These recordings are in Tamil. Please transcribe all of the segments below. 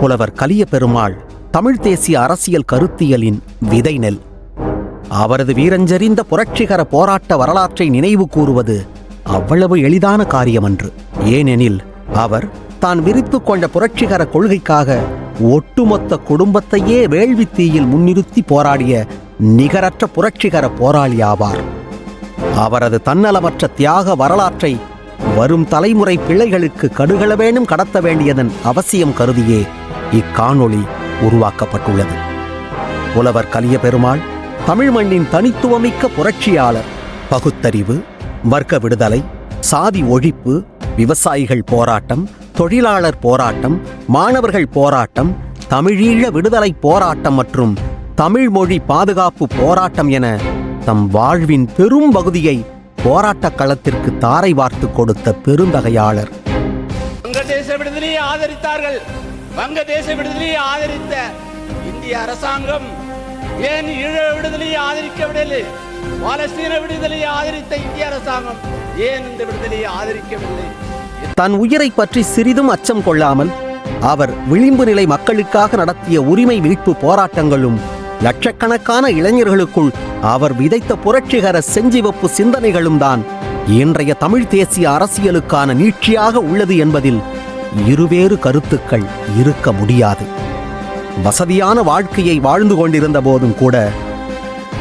புலவர் கலிய பெருமாள் தமிழ் தேசிய அரசியல் கருத்தியலின் விதை நெல் அவரது வீரஞ்செறிந்த புரட்சிகர போராட்ட வரலாற்றை நினைவு கூறுவது அவ்வளவு எளிதான காரியமன்று. ஏனெனில் அவர் தான் விரித்து கொண்ட புரட்சிகர கொள்கைக்காக ஒட்டுமொத்த குடும்பத்தையே வேள்வி தீயில் முன்னிறுத்தி போராடிய நிகரற்ற புரட்சிகர போராளி ஆவார். அவரது தன்னலமற்ற தியாக வரலாற்றை வரும் தலைமுறை பிள்ளைகளுக்கு கடுகளவேனும் கடத்த வேண்டியதன் அவசியம் கருதியே இக்காணொளி உருவாக்கப்பட்டுள்ளது. புலவர் கலிய பெருமாள் தமிழ் மண்ணின் தனித்துவமிக்க புரட்சியாளர் பகுத்தறிவு வர்க்க விடுதலை சாதி ஒழிப்பு விவசாயிகள் போராட்டம் தொழிலாளர் போராட்டம் மாணவர்கள் போராட்டம் தமிழீழ விடுதலை போராட்டம் மற்றும் தமிழ் மொழி பாதுகாப்பு போராட்டம் என தம் வாழ்வின் பெரும் பகுதியை போராட்டக் களத்திற்கு தாரை வார்த்து கொடுத்த பெருந்தகையாளர். வங்கதேச விடுதலையை ஆதரித்தார்கள். வங்கதேச விடுதலையை ஆதரித்த இந்திய அரசாங்கம் ஏன் ஈழ விடுதலையை ஆதரிக்கவில்லை பாலஸ்தீன விடுதலையை ஆதரித்த இந்திய அரசாங்கம் ஏன் இந்த விடுதலையை ஆதரிக்கவில்லை? தன் உயிரை பற்றி சிறிதும் அச்சம் கொள்ளாமல் அவர் விளிம்பு நிலை மக்களுக்காக நடத்திய உரிமை மீட்பு போராட்டங்களும் லட்சக்கணக்கான இளைஞர்களுக்குள் அவர் விதைத்த புரட்சிகர செஞ்சிவப்பு சிந்தனைகளும் தான் இன்றைய தமிழ் தேசிய அரசியலுக்கான நீட்சியாக உள்ளது என்பதில் இருவேறு கருத்துக்கள் இருக்க முடியாது. வசதியான வாழ்க்கையை வாழ்ந்து கொண்டிருந்த போதும் கூட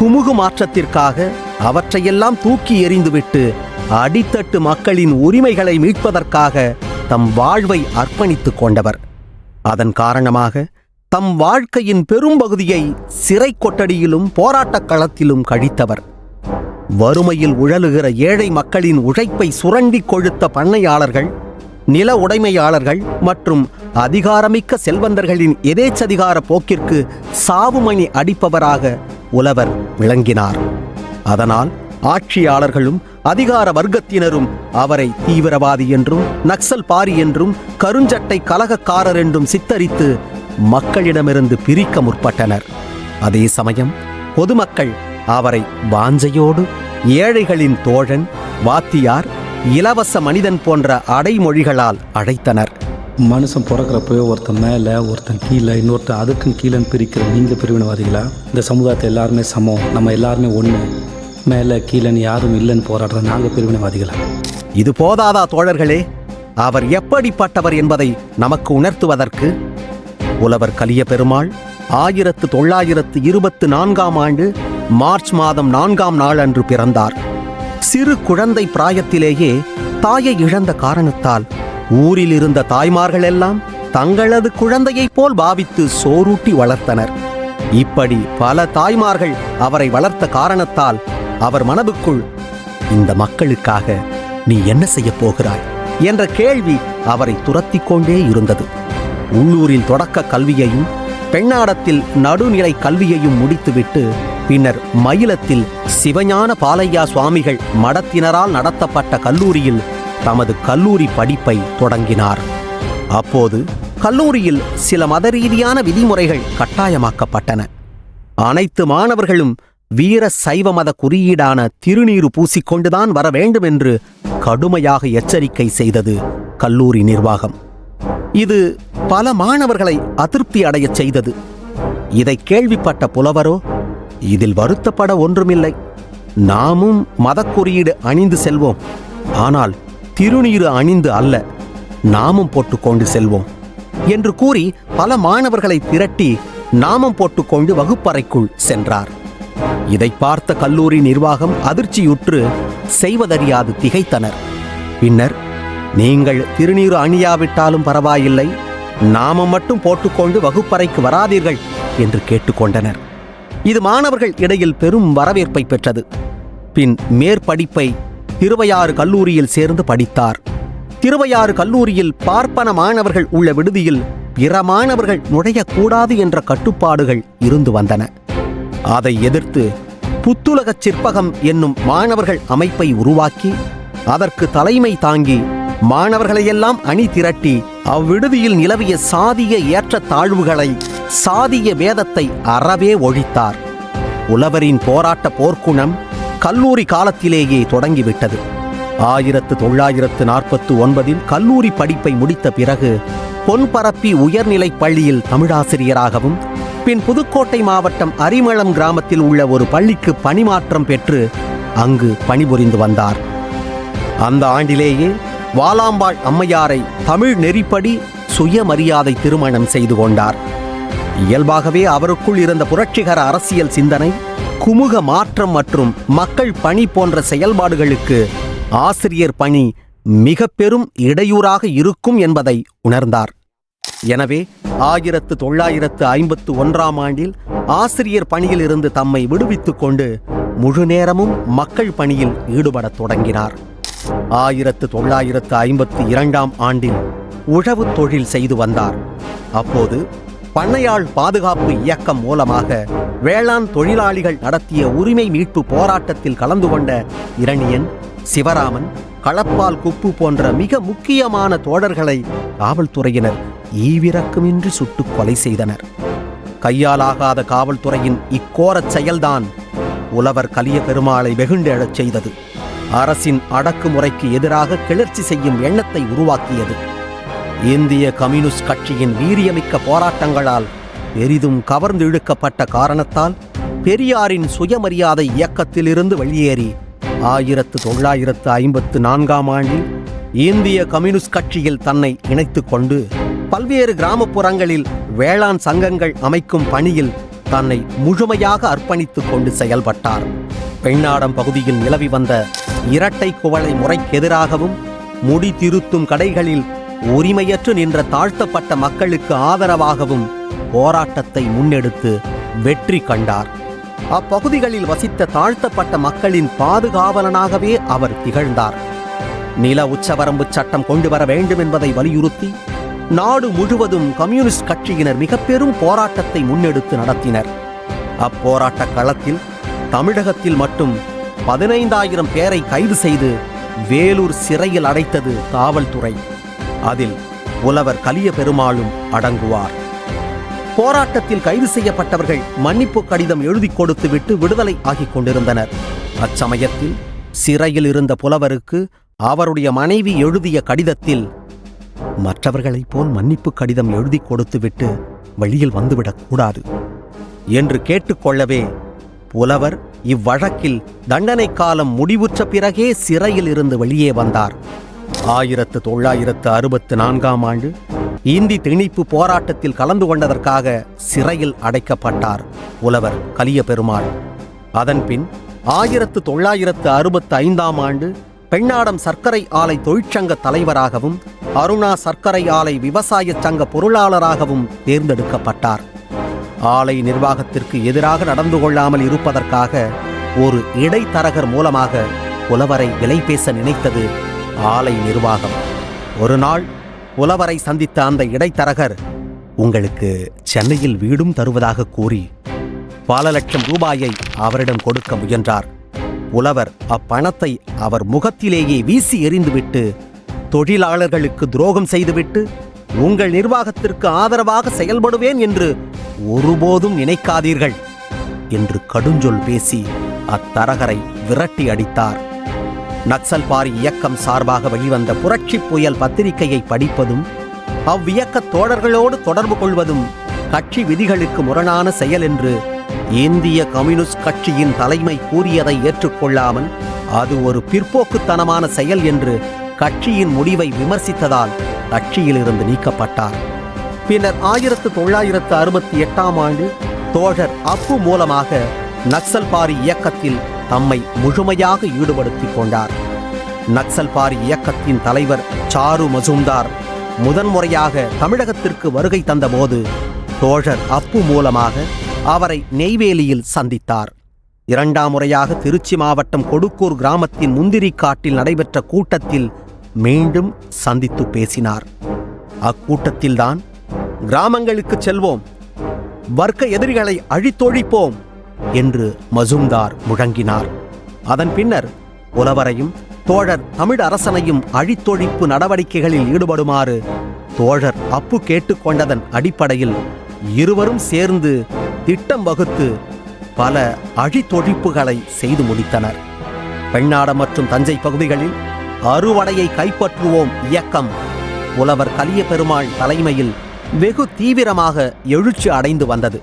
குமுகு மாற்றத்திற்காக அவற்றையெல்லாம் தூக்கி எறிந்துவிட்டு அடித்தட்டு மக்களின் உரிமைகளை மீட்பதற்காக தம் வாழ்வை அர்ப்பணித்துக் கொண்டவர். அதன் காரணமாக தம் வாழ்க்கையின் பெரும்பகுதியை சிறை கொட்டடியிலும் போராட்டக் களத்திலும் கழித்தவர். வறுமையில் உழலுகிற ஏழை மக்களின் உழைப்பை சுரண்டிக் கொழுத்த பண்ணையாளர்கள் நில உடைமையாளர்கள் மற்றும் அதிகாரமிக்க செல்வந்தர்களின் எதேச்சதிகார போக்கிற்கு சாவுமணி அடிப்பவராக உலவர் விளங்கினார். அதனால் ஆட்சியாளர்களும் அதிகார வர்க்கத்தினரும் அவரை தீவிரவாதி என்றும் நக்சல் பாரி என்றும் கருஞ்சட்டை கலகக்காரர் என்றும் சித்தரித்து மக்களிடமிருந்து பிரிக்க முற்பட்டனர். அதே சமயம் பொதுமக்கள் அவரை வாஞ்சையோடு ஏழைகளின் தோழன் வாத்தியார் இலவச மனிதன் போன்ற அடைமொழிகளால் அழைத்தனர். மனுஷன் பிறக்கிறப்பவே ஒருத்தன் மேலே ஒருத்தன் கீழே இன்னொருத்தன் அதுக்கும் கீழேன்னு பிரிக்கிற நீங்கள் பிரிவினவாதிகளா? இந்த சமுதாயத்தை எல்லாருமே சமம். நம்ம எல்லாருமே ஒன்று மேலே கீழேன்னு யாரும் இல்லைன்னு போராடுற நாங்கள் பிரிவினவாதிகளா? இது போதாதா தோழர்களே? அவர் எப்படிப்பட்டவர் என்பதை நமக்கு உணர்த்துவதற்கு புலவர் கலிய பெருமாள் ஆயிரத்து தொள்ளாயிரத்து இருபத்து நான்காம் ஆண்டு மார்ச் மாதம் நான்காம் நாள் அன்று பிறந்தார். சிறு குழந்தை பிராயத்திலேயே தாயை இழந்த காரணத்தால் ஊரில் இருந்த தாய்மார்கள் எல்லாம் தங்களது குழந்தையைப் போல் பாவித்து சோரூட்டி வளர்த்தனர். இப்படி பல தாய்மார்கள் அவரை வளர்த்த காரணத்தால் அவர் மனதுக்குள் இந்த மக்களுக்காக நீ என்ன செய்யப் போகிறாய்? என்ற கேள்வி அவரை துரத்திக் கொண்டே இருந்தது. உள்ளூரில் தொடக்க கல்வியையும் பெண்ணாடத்தில் நடுநிலை கல்வியையும் முடித்துவிட்டு பின்னர் மயிலத்தில் சிவஞான பாலையா சுவாமிகள் மடத்தினரால் நடத்தப்பட்ட கல்லூரியில் தமது கல்லூரி படிப்பை தொடங்கினார். அப்போது கல்லூரியில் சில மத ரீதியான விதிமுறைகள் கட்டாயமாக்கப்பட்டன. அனைத்து மாணவர்களும் வீர சைவ மத குறியீடான திருநீறு பூசிக்கொண்டுதான் வர வேண்டும் என்று கடுமையாக எச்சரிக்கை செய்தது கல்லூரி நிர்வாகம். இது பல மாணவர்களை அதிருப்தி அடையச் செய்தது. இதை கேள்விப்பட்ட புலவரோ இதில் வருத்தப்பட ஒன்றுமில்லை. நாமும் மதக்குறியீடு அணிந்து செல்வோம். ஆனால் திருநீறு அணிந்து அல்ல நாமம் போட்டுக்கொண்டு செல்வோம் என்று கூறி பல மாணவர்களை திரட்டி நாமம் போட்டுக்கொண்டு வகுப்பறைக்குள் சென்றார். இதை பார்த்த கல்லூரி நிர்வாகம் அதிர்ச்சியுற்று செய்வதறியாது திகைத்தனர். பின்னர் நீங்கள் திருநீறு அணியாவிட்டாலும் பரவாயில்லை நாமம் மட்டும் போட்டுக்கொண்டு வகுப்பறைக்கு வராதீர்கள் என்று கேட்டுக்கொண்டனர் இது மாணவர்கள் இடையில் பெரும் வரவேற்பை பெற்றது. பின் மேற்படிப்பை திருவையாறு கல்லூரியில் சேர்ந்து படித்தார். திருவையாறு கல்லூரியில் பார்ப்பன மாணவர்கள் உள்ள விடுதியில் பிற மாணவர்கள் நுழையக்கூடாது என்ற கட்டுப்பாடுகள் இருந்து வந்தன. அதை எதிர்த்து புத்துலகச் சிற்பகம் என்னும் மாணவர்கள் அமைப்பை உருவாக்கி அதற்கு தலைமை தாங்கி மாணவர்களையெல்லாம் அணி திரட்டி அவ்விடுதியில் நிலவிய சாதிய ஏற்றத்தாழ்வுகளை சாதிய வேதத்தை அறவே ஒழித்தார். உழவரின் போராட்ட போர்க்குணம் கல்லூரி காலத்திலேயே தொடங்கிவிட்டது. ஆயிரத்து தொள்ளாயிரத்து நாற்பத்து ஒன்பதில் கல்லூரி படிப்பை முடித்த பிறகு பொன்பரப்பி உயர்நிலைப் பள்ளியில் தமிழாசிரியராகவும் பின் புதுக்கோட்டை மாவட்டம் அரிமளம் கிராமத்தில் உள்ள ஒரு பள்ளிக்கு பணிமாற்றம் பெற்று அங்கு பணிபுரிந்து வந்தார். அந்த ஆண்டிலேயே வாலாம்பாள் அம்மையாரை தமிழ் நெறிப்படி சுயமரியாதை திருமணம் செய்து கொண்டார். இயல்பாகவே அவருக்குள் இருந்த புரட்சிகர அரசியல் சிந்தனை குமுக மாற்றம் மற்றும் மக்கள் பணி போன்ற செயல்பாடுகளுக்கு ஆசிரியர் பணி மிக பெரும் இடையூறாக இருக்கும் என்பதை உணர்ந்தார். எனவே ஆயிரத்து தொள்ளாயிரத்து ஐம்பத்து ஒன்றாம் ஆண்டில் ஆசிரியர் பணியில் இருந்து தம்மை விடுவித்துக் கொண்டு முழு நேரமும் மக்கள் பணியில் ஈடுபடத் தொடங்கினார். ஆயிரத்து தொள்ளாயிரத்து ஐம்பத்தி இரண்டாம் ஆண்டில் உழவு தொழில் செய்து வந்தார். அப்போது பண்ணையாள் பாதுகாப்பு இயக்கம் மூலமாக வேளாண் தொழிலாளிகள் நடத்திய உரிமை மீட்பு போராட்டத்தில் கலந்து கொண்ட இரணியன் சிவராமன் களப்பால் குப்பு போன்ற மிக முக்கியமான தோழர்களை காவல்துறையினர் ஈவிரக்கமின்றி சுட்டுக் கொலை செய்தனர். கையாலாகாத காவல்துறையின் இக்கோரச் செயல்தான் உலவர் கலிய பெருமாளை வெகுண்டெழச் செய்தது. அரசின் அடக்குமுறைக்கு எதிராக கிளர்ச்சி செய்யும் எண்ணத்தை உருவாக்கியது. இந்திய கம்யூனிஸ்ட் கட்சியின் வீரியமிக்க போராட்டங்களால் பெரிதும் கவர்ந்து இழுக்கப்பட்ட காரணத்தால் பெரியாரின் சுயமரியாதை இயக்கத்திலிருந்து வெளியேறி ஆயிரத்து தொள்ளாயிரத்து ஐம்பத்து நான்காம் ஆண்டில் இந்திய கம்யூனிஸ்ட் கட்சியில் தன்னை இணைத்து கொண்டு பல்வேறு கிராமப்புறங்களில் வேளாண் சங்கங்கள் அமைக்கும் பணியில் தன்னை முழுமையாக அர்ப்பணித்துக் கொண்டு செயல்பட்டார். பெண்ணாடம் பகுதியில் நிலவி வந்த இரட்டை குவளை முறைக்கெதிராகவும் முடி திருத்தும் கடைகளில் உரிமையற்று நின்ற தாழ்த்தப்பட்ட மக்களுக்கு ஆதரவாகவும் போராட்டத்தை முன்னெடுத்து வெற்றி கண்டார். அப்பகுதிகளில் வசித்த தாழ்த்தப்பட்ட மக்களின் பாதுகாவலனாகவே அவர் திகழ்ந்தார். நில உச்சவரம்பு சட்டம் கொண்டு வர வேண்டும் என்பதை வலியுறுத்தி நாடு முழுவதும் கம்யூனிஸ்ட் கட்சியினர் மிக பெரும் போராட்டத்தை முன்னெடுத்து நடத்தினர். அப்போராட்ட களத்தில் தமிழகத்தில் மட்டும் பதினைந்தாயிரம் பேரை கைது செய்து வேலூர் சிறையில் அடைத்தது காவல்துறை. அதில் புலவர் கலிய பெருமாளும் அடங்குவார். போராட்டத்தில் கைது செய்யப்பட்டவர்கள் மன்னிப்பு கடிதம் எழுதி கொடுத்துவிட்டு விடுதலை ஆகிக் கொண்டிருந்தனர். அச்சமயத்தில் சிறையில் இருந்த புலவருக்கு அவருடைய மனைவி எழுதிய கடிதத்தில் மற்றவர்களைப் போல் மன்னிப்பு கடிதம் எழுதி கொடுத்துவிட்டு வெளியில் வந்துவிடக் கூடாது என்று கேட்டுக்கொள்ளவே புலவர் இவ்வழக்கில் தண்டனை காலம் முடிவுற்ற பிறகே சிறையில் இருந்து வெளியே வந்தார். ஆயிரத்து தொள்ளாயிரத்து அறுபத்து நான்காம் ஆண்டு இந்தி திணிப்பு போராட்டத்தில் கலந்து கொண்டதற்காக சிறையில் அடைக்கப்பட்டார் புலவர் கலிய பெருமாள் அதன்பின் ஆயிரத்து தொள்ளாயிரத்து அறுபத்து ஐந்தாம் ஆண்டு பெண்ணாடம் சர்க்கரை ஆலை தொழிற்சங்க தலைவராகவும் அருணா சர்க்கரை ஆலை விவசாய சங்க பொருளாளராகவும் தேர்ந்தெடுக்கப்பட்டார். ஆலை நிர்வாகத்திற்கு எதிராக நடந்து கொள்ளாமல் இருப்பதற்காக ஒரு இடைத்தரகர் மூலமாக புலவரை விலை பேச நினைத்தது ஆலை நிர்வாகம். ஒரு நாள் புலவரை சந்தித்த அந்த இடைத்தரகர் உங்களுக்கு சென்னையில் வீடும் தருவதாக கூறி பல லட்சம் ரூபாயை அவரிடம் கொடுக்க முயன்றார். புலவர் அப்பணத்தை அவர் முகத்திலேயே வீசி எறிந்துவிட்டு தொழிலாளர்களுக்கு துரோகம் செய்துவிட்டு உங்கள் நிர்வாகத்திற்கு ஆதரவாக செயல்படுவேன் என்று ஒருபோதும் நினைக்காதீர்கள் என்று கடுஞ்சொல் பேசி அத்தரகரை விரட்டி அடித்தார். நக்சல்பாரி இயக்கம் சார்பாக வெளிவந்த புரட்சி புயல் பத்திரிகையை படிப்பதும் அவ்வியக்க தோழர்களோடு தொடர்பு கொள்வதும் கட்சி விதிகளுக்கு முரணான செயல் என்று இந்திய கம்யூனிஸ்ட் கட்சியின் தலைமை கூறியதை ஏற்றுக்கொள்ளாமல் அது ஒரு பிற்போக்குத்தனமான செயல் என்று கட்சியின் முடிவை விமர்சித்ததால் கட்சியிலிருந்து நீக்கப்பட்டார். பின்னர் ஆயிரத்து தொள்ளாயிரத்து அறுபத்தி எட்டாம் ஆண்டு தோழர் அப்பு மூலமாக நக்சல்பாரி இயக்கத்தில் தம்மை முழுமையாக ஈடுபடுத்திக் கொண்டார். நக்சல்பாரி இயக்கத்தின் தலைவர் சாரு மசூம்தார் முதன்முறையாக தமிழகத்திற்கு வருகை தந்தபோது தோழர் அப்பு மூலமாக அவரை நெய்வேலியில் சந்தித்தார். இரண்டாம் முறையாக திருச்சி மாவட்டம் கொடுக்கூர் கிராமத்தின் முந்திரி காட்டில் நடைபெற்ற கூட்டத்தில் மீண்டும் சந்தித்து பேசினார். அக்கூட்டத்தில்தான் கிராமங்களுக்கு செல்வோம். வர்க்க எதிரிகளை அழித்தொழிப்போம் என்று மசும்தார் முழங்கினார். அதன் பின்னர் புலவரையும் தோழர் தமிழ் அரசனையும் அழித்தொழிப்பு நடவடிக்கைகளில் ஈடுபடுமாறு தோழர் அப்பு கேட்டுக்கொண்டதன் அடிப்படையில் இருவரும் சேர்ந்து திட்டம் வகுத்து பல அழித்தொழிப்புகளை செய்து முடித்தனர். பெண்ணாடம் மற்றும் தஞ்சை பகுதிகளில் அறுவடையை கைப்பற்றுவோம் இயக்கம் புலவர் கலிய பெருமாள் தலைமையில் வெகு தீவிரமாக எழுச்சி அடைந்து வந்தது.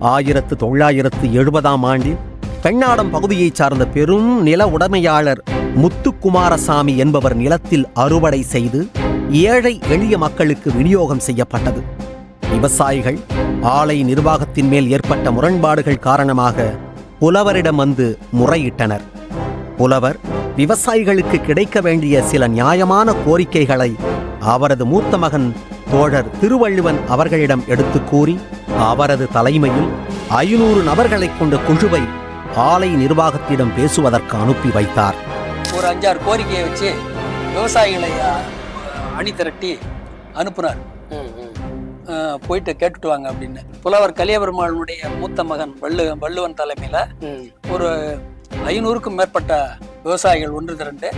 ஆயிரத்து தொள்ளாயிரத்து எழுபதாம் ஆண்டில் பெண்ணாடம் பகுதியைச் சார்ந்த பெரும் நில உடைமையாளர் முத்துக்குமாரசாமி என்பவர் நிலத்தில் அறுவடை செய்து ஏழை எளிய மக்களுக்கு விநியோகம் செய்யப்பட்டது. விவசாயிகள் ஆலை நிர்வாகத்தின் மேல் ஏற்பட்ட முரண்பாடுகள் காரணமாக புலவரிடம் வந்து முறையிட்டனர். புலவர் விவசாயிகளுக்கு கிடைக்க வேண்டிய சில நியாயமான கோரிக்கைகளை அவரது மூத்த மகன் தோழர் திருவள்ளுவன் அவர்களிடம் எடுத்துக் கூறி அவரது தலைமையில் ஐநூறு நபர்களைக் கொண்ட குழுவை ஆலை நிர்வாகத்திடம் பேசுவதற்கு அனுப்பி வைத்தார். ஒரு அஞ்சாறு கோரிக்கையை வச்சு விவசாயிகளை அணி திரட்டி அனுப்புனார். போயிட்டு கேட்டுட்டு வாங்க அப்படின்னு. புலவர் கலியபெருமாளுடைய மூத்த மகன் வள்ளு வள்ளுவன் தலைமையில் ஒரு ஐநூறுக்கும் மேற்பட்ட விவசாயிகள் ஒன்று திரண்டு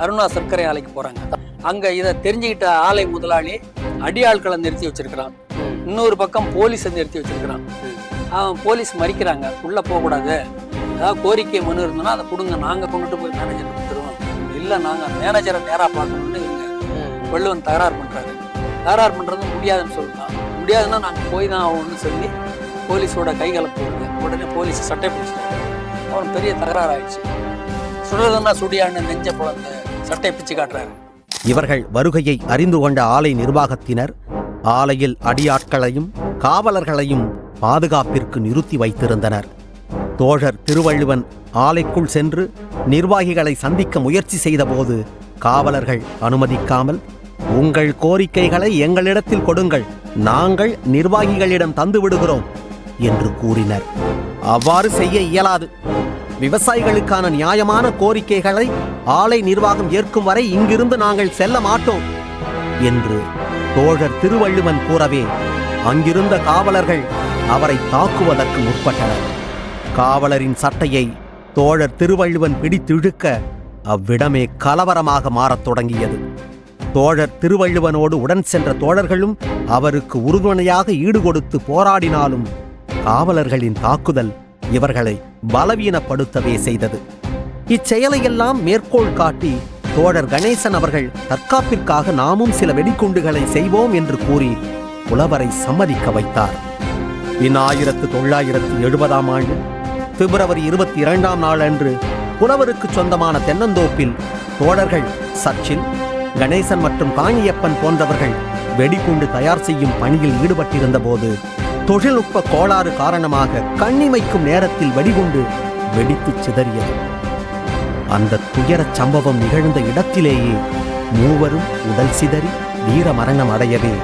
அருணா சர்க்கரை ஆலைக்கு போகிறாங்க அங்க இதை தெரிஞ்சுக்கிட்ட ஆலை முதலாளி அடியாட்களை நிறுத்தி வச்சிருக்கிறான். இன்னொரு பக்கம் போலீஸை நிறுத்தி வச்சிருக்கிறான். அவன் போலீஸ் மறிக்கிறாங்க. உள்ள போகக்கூடாது ஏதாவது கோரிக்கை மனு இருந்ததுன்னா அதை கொடுங்க. நாங்க கொண்டுட்டு போய் மேனேஜர் கொடுத்துருவோம் இல்ல நாங்க மேனேஜரை நேரா பார்க்கணும்னு இவங்க வள்ளுவன் தகராறு பண்றாரு. தகராறு பண்றது முடியாதுன்னு சொல்றான். முடியாதுன்னா நாங்க போய் தான் ஆகணும்னு சொல்லி போலீஸோட கை கலப்பு உடனே போலீஸ் சட்டை பிடிச்சிட்டாங்க அவன் பெரிய தகராறு ஆயிடுச்சு சுடுறதுன்னா சுடியான்னு நெஞ்ச பிளந்து சட்டை பிச்சு காட்டுறாரு. இவர்கள் வருகையை அறிந்து கொண்ட ஆலை நிர்வாகத்தினர் ஆலையில் அடியாட்களையும் காவலர்களையும் பாதுகாப்பிற்கு நிறுத்தி வைத்திருந்தனர். தோழர் திருவள்ளுவன் ஆலைக்குள் சென்று நிர்வாகிகளை சந்திக்க முயற்சி செய்தபோது காவலர்கள் அனுமதிக்காமல் உங்கள் கோரிக்கைகளை எங்களிடத்தில் கொடுங்கள் நாங்கள் நிர்வாகிகளிடம் தந்து விடுகிறோம் என்று கூறினர். அவ்வாறு செய்ய இயலாது. விவசாயிகளுக்கான நியாயமான கோரிக்கைகளை ஆலை நிர்வாகம் ஏற்கும் வரை இங்கிருந்து நாங்கள் செல்ல மாட்டோம் என்று தோழர் திருவள்ளுவன் கூறவே அங்கிருந்த காவலர்கள் அவரை தாக்குவதற்கு முற்பட்டனர். காவலரின் சட்டையை தோழர் திருவள்ளுவன் பிடித்திழுக்க அவ்விடமே கலவரமாக மாறத் தொடங்கியது. தோழர் திருவள்ளுவனோடு உடன் சென்ற தோழர்களும் அவருக்கு உறுதுணையாக ஈடுகொடுத்து போராடினாலும் காவலர்களின் தாக்குதல் இவர்களை பலவீனப்படுத்தவே செய்தது. இச்செயலையெல்லாம் மேற்கோள் காட்டி தோழர் கணேசன் அவர்கள் தற்காப்பிற்காக நாமும் சில வெடிகுண்டுகளை செய்வோம் என்று கூறி புலவரை சம்மதிக்க வைத்தார். இன் ஆயிரத்து தொள்ளாயிரத்து எழுபதாம் ஆண்டு பிப்ரவரி இருபத்தி இரண்டாம் நாள் அன்று புலவருக்கு சொந்தமான தென்னந்தோப்பில் தோழர்கள் சச்சின் கணேசன் மற்றும் காணியப்பன் போன்றவர்கள் வெடிகுண்டு தயார் செய்யும் பணியில் ஈடுபட்டிருந்த போது தொழில்நுட்ப கோளாறு காரணமாக கண்ணிமைக்கும் நேரத்தில் வெடிகுண்டு வெடித்துச் சிதறியது. அந்த துயரச் சம்பவம் நிகழ்ந்த இடத்திலேயே மூவரும் உடல் சிதறி வீர மரணம் அடையவே.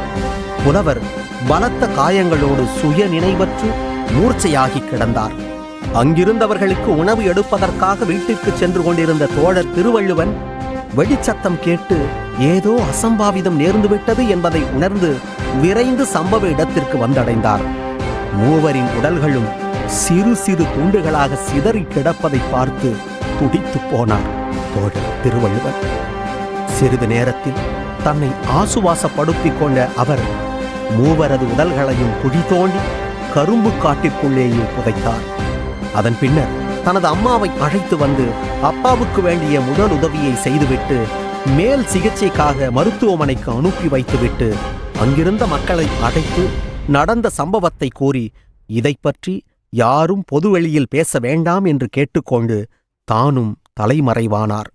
புலவர் பலத்த காயங்களோடு சுய நினைவற்று மூர்ச்சையாகி கிடந்தார். அங்கிருந்தவர்களுக்கு உணவு எடுப்பதற்காக வீட்டிற்கு சென்று கொண்டிருந்த தோழர் திருவள்ளுவன் வெடிச்சத்தம் கேட்டு ஏதோ அசம்பாவிதம் நேர்ந்துவிட்டது என்பதை உணர்ந்து விரைந்து சம்பவ இடத்திற்கு வந்தடைந்தார். மூவரின் உடல்களும் சிறு சிறு துண்டுகளாக சிதறி கிடப்பதை பார்த்து துடித்து போனார் தோழர் திருவள்ளுவர். சிறிது நேரத்தில் தன்னை ஆசுவாசப்படுத்திக் கொண்ட அவர் மூவரது உடல்களையும் குழி தோண்டி கரும்பு காட்டிற்குள்ளேயே புதைத்தார். அதன் பின்னர் தனது அம்மாவை அழைத்து வந்து அப்பாவுக்கு வேண்டிய முதல் உதவியை செய்துவிட்டு மேல் சிகிச்சைக்காக மருத்துவமனைக்கு அனுப்பி வைத்துவிட்டு அங்கிருந்த மக்களை அழைத்து நடந்த சம்பவத்தை கூறி இதை பற்றி யாரும் பொதுவெளியில் பேச வேண்டாம் என்று கேட்டுக்கொண்டு தானும் தலைமறைவானார்.